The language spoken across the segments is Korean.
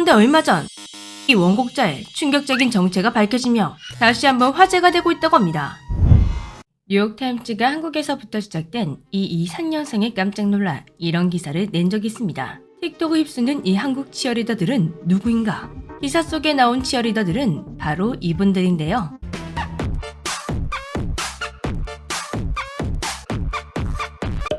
근데 얼마 전 이 원곡자의 충격적인 정체가 밝혀지며 다시 한번 화제가 되고 있다고 합니다. 뉴욕타임즈가 한국에서부터 시작된 이 이상년생에 깜짝 놀라 이런 기사를 낸 적이 있습니다. 틱톡을 휩쓰는 이 한국 치어리더들은 누구인가? 기사 속에 나온 치어리더들은 바로 이분들인데요.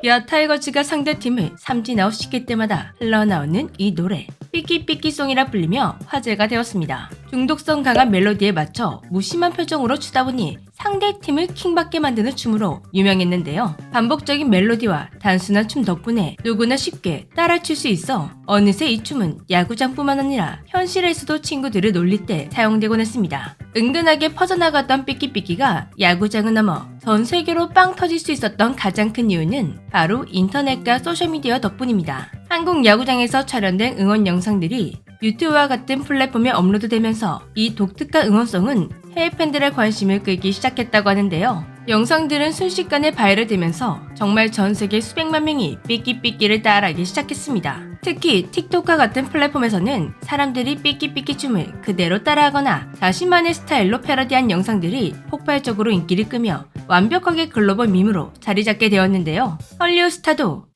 야 타이거즈가 상대팀을 삼진아웃 시킬 때마다 흘러나오는 이 노래 삐끼삐끼송이라 불리며 화제가 되었습니다. 중독성 강한 멜로디에 맞춰 무심한 표정으로 추다 보니 상대 팀을 킹받게 만드는 춤으로 유명했는데요. 반복적인 멜로디와 단순한 춤 덕분에 누구나 쉽게 따라출 수 있어 어느새 이 춤은 야구장뿐만 아니라 현실에서도 친구들을 놀릴 때 사용되곤 했습니다. 은근하게 퍼져나갔던 삐끼삐끼가 야구장을 넘어 전 세계로 빵 터질 수 있었던 가장 큰 이유는 바로 인터넷과 소셜미디어 덕분입니다. 한국 야구장에서 촬영된 응원 영상들이 유튜브와 같은 플랫폼에 업로드되면서 이 독특한 응원송은 해외 팬들의 관심을 끌기 시작했다고 하는데요. 영상들은 순식간에 바이럴되면서 정말 전 세계 수백만 명이 삐끼삐끼를 따라하기 시작했습니다. 특히 틱톡과 같은 플랫폼에서는 사람들이 삐끼삐끼 춤을 그대로 따라하거나 자신만의 스타일로 패러디한 영상들이 폭발적으로 인기를 끄며 완벽하게 글로벌 밈으로 자리 잡게 되었는데요. 헐리우드 스타도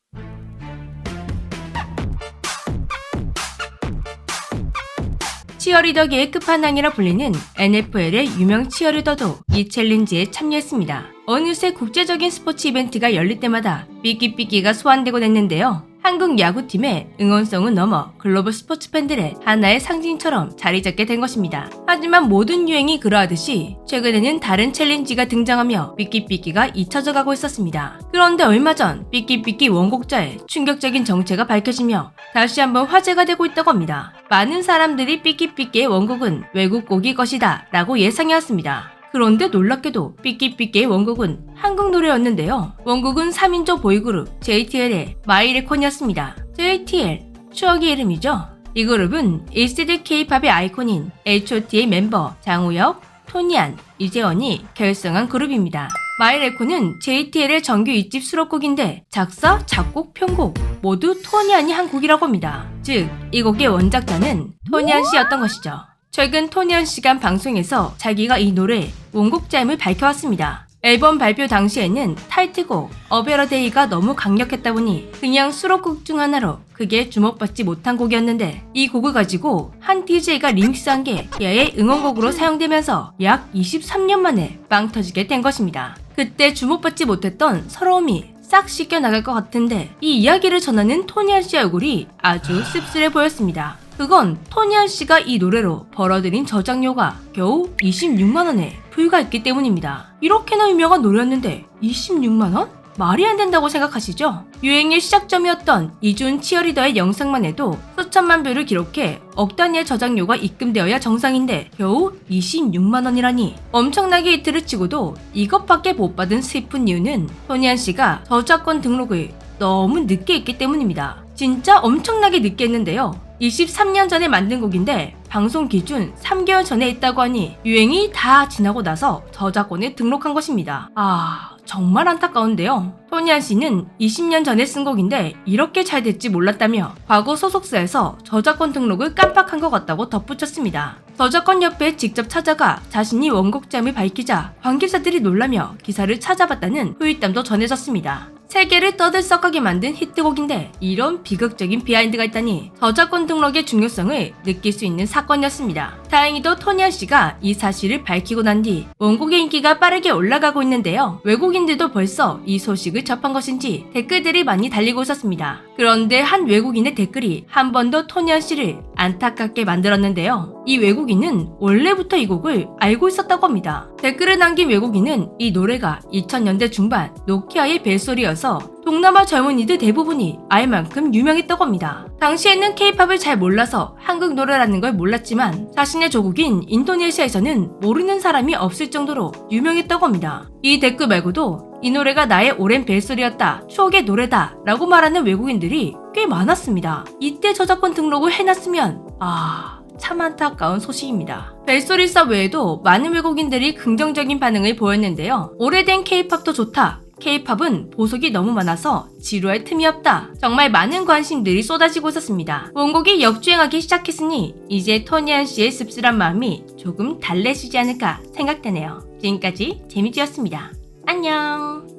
치어리더계의 끝판왕이라 불리는 NFL의 유명 치어리더도 이 챌린지에 참여했습니다. 어느새 국제적인 스포츠 이벤트가 열릴 때마다 삐끼삐끼가 소환되곤 했는데요. 한국 야구팀의 응원성은 넘어 글로벌 스포츠 팬들의 하나의 상징처럼 자리 잡게 된 것입니다. 하지만 모든 유행이 그러하듯이 최근에는 다른 챌린지가 등장하며 삐끼삐끼가 잊혀져 가고 있었습니다. 그런데 얼마 전 삐끼삐끼 원곡자의 충격적인 정체가 밝혀지며 다시 한번 화제가 되고 있다고 합니다. 많은 사람들이 삐끼삐끼의 원곡은 외국 곡일 것이다 라고 예상해왔습니다. 그런데 놀랍게도 삐끼삐끼의 원곡은 한국 노래였는데요. 원곡은 3인조 보이그룹 JTL의 마이레콘이었습니다. JTL, 추억의 이름이죠. 이 그룹은 1세대 K-팝의 아이콘인 H.O.T의 멤버 장우혁, 토니안, 이재원이 결성한 그룹입니다. 마이레콘은 JTL의 정규 2집 수록곡인데 작사, 작곡, 편곡 모두 토니안이 한 곡이라고 합니다. 즉, 이 곡의 원작자는 토니안 씨였던 것이죠. 최근 토니안 씨가 방송에서 자기가 이 노래 원곡자임을 밝혀왔습니다. 앨범 발표 당시에는 타이틀곡 어베러데이가 너무 강력했다 보니 그냥 수록곡 중 하나로 그게 주목받지 못한 곡이었는데 이 곡을 가지고 한 DJ가 리믹스한 게 얘의 응원곡으로 사용되면서 약 23년 만에 빵 터지게 된 것입니다. 그때 주목받지 못했던 서러움이 싹 씻겨 나갈 것 같은데 이 이야기를 전하는 토니안 씨 얼굴이 아주 씁쓸해 보였습니다. 그건 토니안 씨가 이 노래로 벌어들인 저작료가 겨우 26만 원에 불과했기 때문입니다. 이렇게나 유명한 노래였는데 26만 원? 말이 안 된다고 생각하시죠? 유행의 시작점이었던 이준 치어리더의 영상만 해도 수천만 뷰를 기록해 억 단위의 저작료가 입금되어야 정상인데 겨우 26만 원이라니 엄청나게 히트를 치고도 이것밖에 못 받은 슬픈 이유는 토니안 씨가 저작권 등록을 너무 늦게 했기 때문입니다. 진짜 엄청나게 늦게 했는데요. 23년 전에 만든 곡인데 방송 기준 3개월 전에 했다고 하니 유행이 다 지나고 나서 저작권에 등록한 것입니다. 아, 정말 안타까운데요. 토니안 씨는 20년 전에 쓴 곡인데 이렇게 잘 될지 몰랐다며 과거 소속사에서 저작권 등록을 깜빡한 것 같다고 덧붙였습니다. 저작권 협회에 직접 찾아가 자신이 원곡점을 밝히자 관계자들이 놀라며 기사를 찾아봤다는 후일담도 전해졌습니다. 세계를 떠들썩하게 만든 히트곡인데 이런 비극적인 비하인드가 있다니 저작권 등록의 중요성을 느낄 수 있는 사건이었습니다. 다행히도 토니안 씨가 이 사실을 밝히고 난 뒤 원곡의 인기가 빠르게 올라가고 있는데요. 외국인들도 벌써 이 소식을 접한 것인지 댓글들이 많이 달리고 있었습니다. 그런데 한 외국인의 댓글이 한 번 더 토니안 씨를 안타깝게 만들었는데요. 이 외국인은 원래부터 이 곡을 알고 있었다고 합니다. 댓글을 남긴 외국인은 이 노래가 2000년대 중반 노키아의 벨소리여서 동남아 젊은이들 대부분이 알 만큼 유명했다고 합니다. 당시에는 케이팝을 잘 몰라서 한국 노래라는 걸 몰랐지만 자신의 조국인 인도네시아에서는 모르는 사람이 없을 정도로 유명했다고 합니다. 이 댓글 말고도 이 노래가 나의 오랜 벨소리였다, 추억의 노래다 라고 말하는 외국인들이 꽤 많았습니다. 이때 저작권 등록을 해놨으면 아... 참 안타까운 소식입니다. 벨소리사 외에도 많은 외국인들이 긍정적인 반응을 보였는데요. 오래된 케이팝도 좋다. K-팝은 보석이 너무 많아서 지루할 틈이 없다. 정말 많은 관심들이 쏟아지고 있었습니다. 원곡이 역주행하기 시작했으니 이제 토니안 씨의 씁쓸한 마음이 조금 달래지지 않을까 생각되네요. 지금까지 재미지였습니다. 안녕.